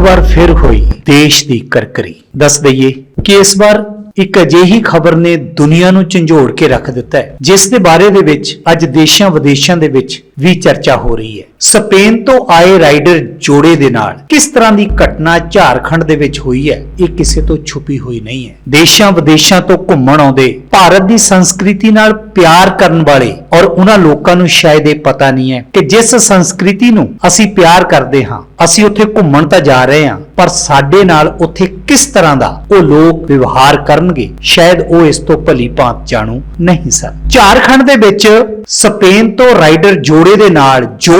ਵਾਰ ਫਿਰ ਹੋਈ ਦੇਸ਼ ਦੀ ਕਰਕਰੀ। ਦੱਸ ਦਈਏ ਕਿ ਇਸ ਵਾਰ ਇੱਕ ਅਜਿਹੀ ਖਬਰ ਨੇ ਦੁਨੀਆ ਨੂੰ ਝੰਜੋੜ ਕੇ ਰੱਖ ਦਿੱਤਾ ਹੈ, ਜਿਸ ਦੇ ਬਾਰੇ ਦੇ ਵਿੱਚ ਅੱਜ ਦੇਸ਼ਾਂ ਵਿਦੇਸ਼ਾਂ ਦੇ ਵਿੱਚ ਵੀ ਚਰਚਾ ਹੋ ਰਹੀ ਹੈ। ਸਪੇਨ ਤੋਂ ਆਏ ਰਾਈਡਰ ਜੋੜੇ ਦੇ ਨਾਲ ਕਿਸ ਤਰ੍ਹਾਂ ਦੀ ਘਟਨਾ ਝਾਰਖੰਡ ਦੇ ਵਿੱਚ ਹੋਈ ਹੈ, ਇਹ ਕਿਸੇ ਤੋਂ ਛੁਪੀ ਹੋਈ ਨਹੀਂ ਹੈ। ਦੇਸ਼ਾਂ ਵਿਦੇਸ਼ਾਂ ਤੋਂ ਘੁੰਮਣ ਆਉਂਦੇ, ਭਾਰਤ ਦੀ ਸੰਸਕ੍ਰਿਤੀ ਨਾਲ ਪਿਆਰ ਕਰਨ ਵਾਲੇ ਔਰ ਉਹਨਾਂ ਲੋਕਾਂ ਨੂੰ ਸ਼ਾਇਦ ਇਹ ਪਤਾ ਨਹੀਂ ਹੈ ਕਿ ਜਿਸ ਸੰਸਕ੍ਰਿਤੀ ਨੂੰ ਅਸੀਂ ਪਿਆਰ ਕਰਦੇ ਹਾਂ, ਅਸੀਂ ਉੱਥੇ ਘੁੰਮਣ ਤਾਂ ਜਾ ਰਹੇ ਹਾਂ, ਪਰ ਸਾਡੇ ਨਾਲ ਉੱਥੇ ਕਿਸ ਤਰ੍ਹਾਂ ਦਾ ਉਹ ਲੋਕ ਵਿਵਹਾਰ ਕਰਨਗੇ, ਸ਼ਾਇਦ ਉਹ ਇਸ ਤੋਂ ਭਲੀ ਭਾਂਤ ਜਾਣੂ ਨਹੀਂ ਸਨ। ਝਾਰਖੰਡ ਦੇ ਵਿੱਚ ਸਪੇਨ ਤੋਂ ਰਾਈਡਰ ਜੋੜੇ ਦੇ ਨਾਲ ਜੋ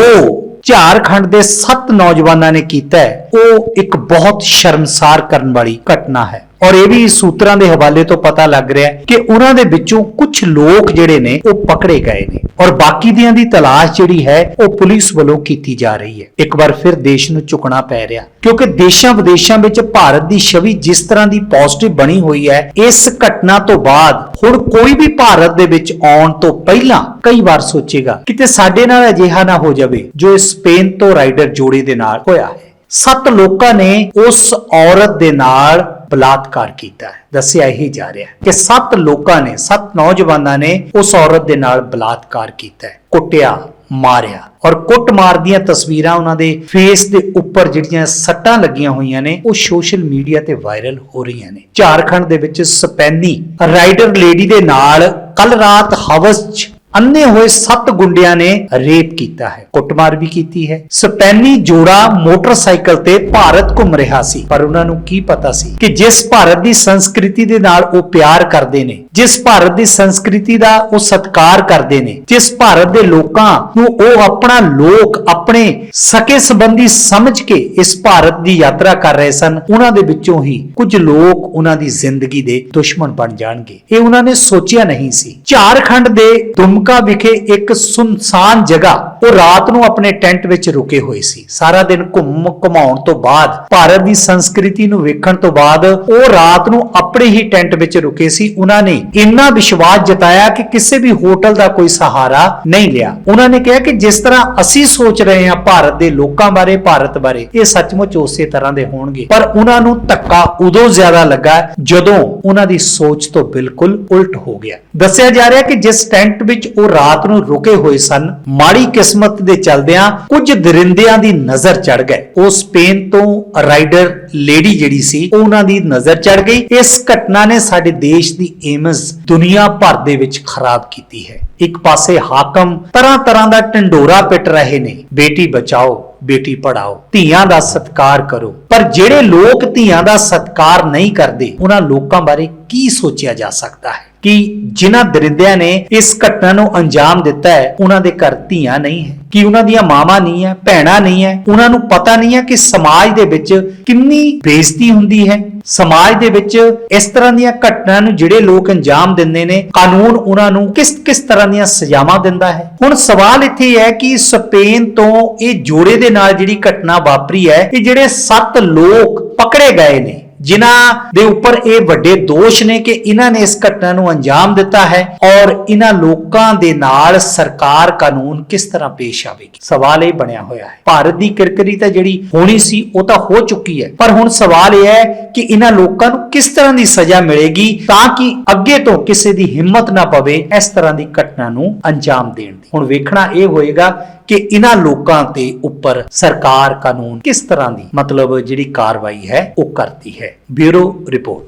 ਝਾਰਖੰਡ ਦੇ 7 ਨੌਜਵਾਨਾਂ ਨੇ ਕੀਤਾ ਹੈ, ਉਹ ਇੱਕ ਬਹੁਤ ਸ਼ਰਮਸਾਰ ਕਰਨ ਵਾਲੀ ਘਟਨਾ ਹੈ। ਔਰ ਇਹ ਵੀ ਸੂਤਰਾਂ ਦੇ ਹਵਾਲੇ ਤੋਂ ਪਤਾ ਲੱਗ ਰਿਹਾ ਹੈ ਕਿ ਉਹਨਾਂ ਦੇ ਵਿੱਚੋਂ ਕੁਝ ਲੋਕ ਜਿਹੜੇ ਨੇ, ਉਹ ਪਕੜੇ ਗਏ ਨੇ ਔਰ ਬਾਕੀ ਦੀਆਂ ਦੀ ਤਲਾਸ਼ ਜਿਹੜੀ ਹੈ, ਉਹ ਪੁਲਿਸ ਵੱਲੋਂ ਕੀਤੀ ਜਾ ਰਹੀ ਹੈ। ਇੱਕ ਵਾਰ ਫਿਰ ਦੇਸ਼ ਨੂੰ ਝੁਕਣਾ ਪੈ ਰਿਹਾ, ਕਿਉਂਕਿ ਦੇਸ਼ਾਂ ਵਿਦੇਸ਼ਾਂ ਵਿੱਚ ਭਾਰਤ ਦੀ ਛਵੀ ਜਿਸ ਤਰ੍ਹਾਂ ਦੀ ਪੋਜ਼ਿਟਿਵ ਬਣੀ ਹੋਈ ਹੈ, ਇਸ ਘਟਨਾ ਤੋਂ ਬਾਅਦ ਹੁਣ ਕੋਈ ਵੀ ਭਾਰਤ ਦੇ ਵਿੱਚ ਆਉਣ ਤੋਂ ਪਹਿਲਾਂ ਕਈ ਵਾਰ ਸੋਚੇਗਾ ਕਿਤੇ ਸਾਡੇ ਨਾਲ ਅਜਿਹਾ ਨਾ ਹੋ ਜਾਵੇ, ਜੋ ਇਸ ਸਪੇਨ ਤੋਂ ਰਾਈਡਰ ਜੋੜੇ ਦੇ ਨਾਲ ਹੋਇਆ ਹੈ। ਸੱਤ ਲੋਕਾਂ ਨੇ ਉਸ ਔਰਤ ਦੇ ਨਾਲ ਬਲਾਤਕਾਰ ਕੀਤਾ ਹੈ। ਦੱਸਿਆ ਹੀ ਜਾ ਰਿਹਾ ਹੈ ਕਿ ਸੱਤ ਲੋਕਾਂ ਨੇ, ਸੱਤ ਨੌਜਵਾਨਾਂ ਨੇ ਉਸ ਔਰਤ ਦੇ ਨਾਲ ਬਲਾਤਕਾਰ ਕੀਤਾ ਹੈ। ਕੁੱਟਿਆ, ਮਾਰਿਆ ਔਰ ਕੁੱਟ ਮਾਰ ਦੀਆਂ ਤਸਵੀਰਾਂ ਉਹਨਾਂ ਦੇ ਫੇਸ ਦੇ ਉੱਪਰ ਜਿਹੜੀਆਂ ਸੱਟਾਂ ਲੱਗੀਆਂ ਹੋਈਆਂ ਨੇ, ਉਹ ਸੋਸ਼ਲ ਮੀਡੀਆ ਤੇ ਵਾਇਰਲ ਹੋ ਰਹੀਆਂ ਨੇ। ਝਾਰਖੰਡ ਦੇ ਵਿੱਚ ਸਪੈਨੀ ਰਾਈਡਰ ਲੇਡੀ ਦੇ ਨਾਲ ਕੱਲ ਰਾਤ ਹਵਸ 'ਚ ਅੰਨੇ ਹੋਏ ਸੱਤ ਗੁੰਡਿਆਂ ਨੇ ਰੇਪ ਕੀਤਾ ਹੈ, ਕੁੱਟਮਾਰ ਵੀ ਕੀਤੀ ਹੈ। ਸਪੈਨੀ ਜੋੜਾ ਮੋਟਰਸਾਈਕਲ ਤੇ ਭਾਰਤ ਘੁੰਮ ਰਿਹਾ ਸੀ, ਪਰ ਉਹਨਾਂ ਨੂੰ ਕੀ ਪਤਾ ਸੀ ਕਿ ਜਿਸ ਭਾਰਤ ਦੀ ਸੰਸਕ੍ਰਿਤੀ ਦੇ ਨਾਲ ਉਹ ਪਿਆਰ ਕਰਦੇ ਨੇ ਜਿਸ ਭਾਰਤ ਦੀ ਸੰਸਕ੍ਰਿਤੀ ਦਾ ਉਹ ਸਤਿਕਾਰ ਕਰਦੇ ਨੇ, ਜਿਸ ਭਾਰਤ ਦੇ ਲੋਕਾਂ ਨੂੰ ਉਹ ਆਪਣਾ ਲੋਕ, ਆਪਣੇ ਸਕੇ ਸੰਬੰਧੀ ਸਮਝ ਕੇ ਇਸ ਭਾਰਤ ਦੀ ਯਾਤਰਾ ਕਰ ਰਹੇ ਸਨ, ਉਹਨਾਂ ਦੇ ਵਿੱਚੋਂ ਹੀ ਕੁਝ ਲੋਕ ਉਹਨਾਂ ਦੀ ਜ਼ਿੰਦਗੀ ਦੇ ਦੁਸ਼ਮਣ ਬਣ ਜਾਣਗੇ। ਇਹ ਉਹਨਾਂ ਨੇ ਸੋਚਿਆ ਨਹੀਂ ਸੀ। ਝਾਰਖੰਡ ਦੇ ਦੁਮਕਾ ਵਿਖੇ ਇੱਕ ਸੁਨਸਾਨ ਜਗ੍ਹਾ ਉਹ ਰਾਤ ਨੂੰ ਆਪਣੇ ਟੈਂਟ ਵਿੱਚ ਰੁਕੇ ਹੋਏ ਸੀ। ਸਾਰਾ ਦਿਨ ਘੁੰਮ ਘੁਮਾਉਣ ਤੋਂ ਬਾਅਦ, ਭਾਰਤ ਦੀ ਸੰਸਕ੍ਰਿਤੀ ਨੂੰ ਵੇਖਣ ਤੋਂ ਬਾਅਦ ਉਹ ਰਾਤ ਨੂੰ ਆਪਣੇ ਹੀ ਟੈਂਟ ਵਿੱਚ ਰੁਕੇ ਸੀ। ਉਹਨਾਂ ਨੇ ਇੰਨਾ ਵਿਸ਼ਵਾਸ ਜਤਾਇਆ ਕਿ ਕਿਸੇ ਵੀ ਹੋਟਲ ਦਾ ਕੋਈ ਸਹਾਰਾ ਨਹੀਂ ਲਿਆ। ਉਹਨਾਂ ਨੇ ਕਿਹਾ ਕਿ ਜਿਸ ਤਰ੍ਹਾਂ ਅਸੀਂ ਸੋਚ ਰਹੇ ਹਾਂ ਭਾਰਤ ਦੇ ਲੋਕਾਂ ਬਾਰੇ, ਭਾਰਤ ਬਾਰੇ, ਇਹ ਸੱਚਮੁੱਚ ਉਸੇ ਤਰ੍ਹਾਂ ਦੇ ਹੋਣਗੇ। ਪਰ ਉਹਨਾਂ ਨੂੰ ਧੱਕਾ ਉਦੋਂ ਜ਼ਿਆਦਾ ਲੱਗਾ ਜਦੋਂ ਉਹਨਾਂ ਦੀ ਸੋਚ ਤੋਂ ਬਿਲਕੁਲ ਉਲਟ ਹੋ ਗਿਆ। ਦੱਸਿਆ ਜਾ ਰਿਹਾ ਕਿ ਜਿਸ ਟੈਂਟ ਵਿੱਚ ਉਹ ਰਾਤ ਨੂੰ ਰੁਕੇ ਹੋਏ ਸਨ, ਮਾੜੀ ਕਿਸਮਤ ਦੇ ਚਲਦਿਆਂ ਕੁਝ ਦਰਿੰਦਿਆਂ ਦੀ ਨਜ਼ਰ ਚੜ ਗਏ। ਉਹ ਸਪੇਨ ਤੋਂ ਰਾਈਡਰ ਲੇਡੀ ਜਿਹੜੀ ਸੀ, ਉਹਨਾਂ ਦੀ ਨਜ਼ਰ ਚੜ ਗਈ। ਇਸ ਘਟਨਾ ਨੇ ਸਾਡੇ ਦੇਸ਼ ਦੀ ਇਮੇਜ ਦੁਨੀਆ ਭਰ ਦੇ ਵਿੱਚ ਖਰਾਬ ਕੀਤੀ ਹੈ। ਇੱਕ ਪਾਸੇ ਹਾਕਮ ਤਰ੍ਹਾਂ ਤਰ੍ਹਾਂ ਦਾ ਢੰਡੋਰਾ ਪਿੱਟ ਰਹੇ ਨੇ। ਬੇਟੀ ਬਚਾਓ, ਬੇਟੀ ਪੜਾਓ, ਧੀਆਂ ਦਾ ਸਤਿਕਾਰ ਕਰੋ। ਪਰ ਜਿਹੜੇ ਲੋਕ ਧੀਆਂ ਦਾ ਸਤਿਕਾਰ ਨਹੀਂ ਕਰਦੇ, ਉਹਨਾਂ ਲੋਕਾਂ ਬਾਰੇ ਕੀ ਸੋਚਿਆ ਜਾ ਸਕਦਾ ਹੈ? ਕਿ ਜਿਨ੍ਹਾਂ ਦਰਿੰਦਿਆਂ ਨੇ ਇਸ ਘਟਨਾ ਨੂੰ ਅੰਜਾਮ ਦਿੱਤਾ ਹੈ, ਉਹਨਾਂ ਦੇ ਘਰ ਧੀਆਂ ਨਹੀਂ ਹੈ। ਕਿ ਉਹਨਾਂ ਦੀਆਂ ਮਾਵਾਂ ਨਹੀਂ ਹੈ, ਭੈਣਾਂ ਨਹੀਂ ਹੈ। ਉਹਨਾਂ ਨੂੰ ਪਤਾ ਨਹੀਂ ਹੈ ਕਿ ਸਮਾਜ ਦੇ ਵਿੱਚ ਕਿੰਨੀ ਬੇਇੱਜ਼ਤੀ ਹੁੰਦੀ ਹੈ। ਸਮਾਜ ਦੇ ਵਿੱਚ ਇਸ ਤਰ੍ਹਾਂ ਦੀਆਂ ਘਟਨਾਵਾਂ ਨੂੰ ਜਿਹੜੇ ਲੋਕ ਅੰਜਾਮ ਦਿੰਦੇ ਨੇ, ਕਾਨੂੰਨ ਉਹਨਾਂ ਨੂੰ ਕਿਸ ਕਿਸ ਤਰ੍ਹਾਂ ਦੀਆਂ ਸਜ਼ਾਵਾਂ ਦਿੰਦਾ ਹੈ। ਹੁਣ ਸਵਾਲ ਇੱਥੇ ਹੈ ਕਿ ਸਪੇਨ ਤੋਂ ਇਹ ਜੋੜੇ ਦੇ ਨਾਲ ਜਿਹੜੀ ਘਟਨਾ ਵਾਪਰੀ ਹੈ, ਇਹ ਜਿਹੜੇ ਸੱਤ ਲੋਕ ਪਕੜੇ ਗਏ ਨੇ ਜਿਨ੍ਹਾਂ ਦੇ ਉੱਪਰ ਇਹ ਵੱਡੇ ਦੋਸ਼ ਨੇ ਕਿ ਇਹਨਾਂ ਨੇ ਇਸ ਘਟਨਾ ਨੂੰ ਅੰਜਾਮ ਦਿੱਤਾ ਹੈ ਔਰ ਇਹਨਾਂ ਲੋਕਾਂ ਦੇ ਨਾਲ ਸਰਕਾਰ ਕਾਨੂੰਨ ਕਿਸ ਤਰ੍ਹਾਂ ਪੇਸ਼ ਆਵੇਗੀ? ਸਵਾਲ ਇਹ ਬਣਿਆ ਹੋਇਆ ਹੈ। ਭਾਰਤ ਦੀ ਕਿਰਕਰੀ ਤਾਂ ਜਿਹੜੀ ਹੋਣੀ ਸੀ, ਉਹ ਤਾਂ ਹੋ ਚੁੱਕੀ ਹੈ। ਪਰ ਹੁਣ ਸਵਾਲ ਇਹ ਹੈ ਕਿ ਇਹਨਾਂ ਲੋਕਾਂ ਨੂੰ ਕਿਸ ਤਰ੍ਹਾਂ ਦੀ ਸਜ਼ਾ ਮਿਲੇਗੀ ਤਾਂ ਕਿ ਅੱਗੇ ਤੋਂ ਕਿਸੇ ਦੀ ਹਿੰਮਤ ਨਾ ਪਵੇ ਇਸ ਤਰ੍ਹਾਂ ਦੀ ਘਟਨਾ ਨੂੰ ਅੰਜਾਮ ਦੇਣ ਦੀ। ਹੁਣ ਵੇਖਣਾ ਇਹ ਹੋਏਗਾ ਕਿ ਇਹਨਾਂ ਲੋਕਾਂ ਤੇ ਉੱਪਰ ਸਰਕਾਰ ਕਾਨੂੰਨ ਕਿਸ ਤਰ੍ਹਾਂ ਦੀ ਮਤਲਬ ਜਿਹੜੀ ਕਾਰਵਾਈ ਹੈ, ਉਹ ਕਰਦੀ ਹੈ। Bureau report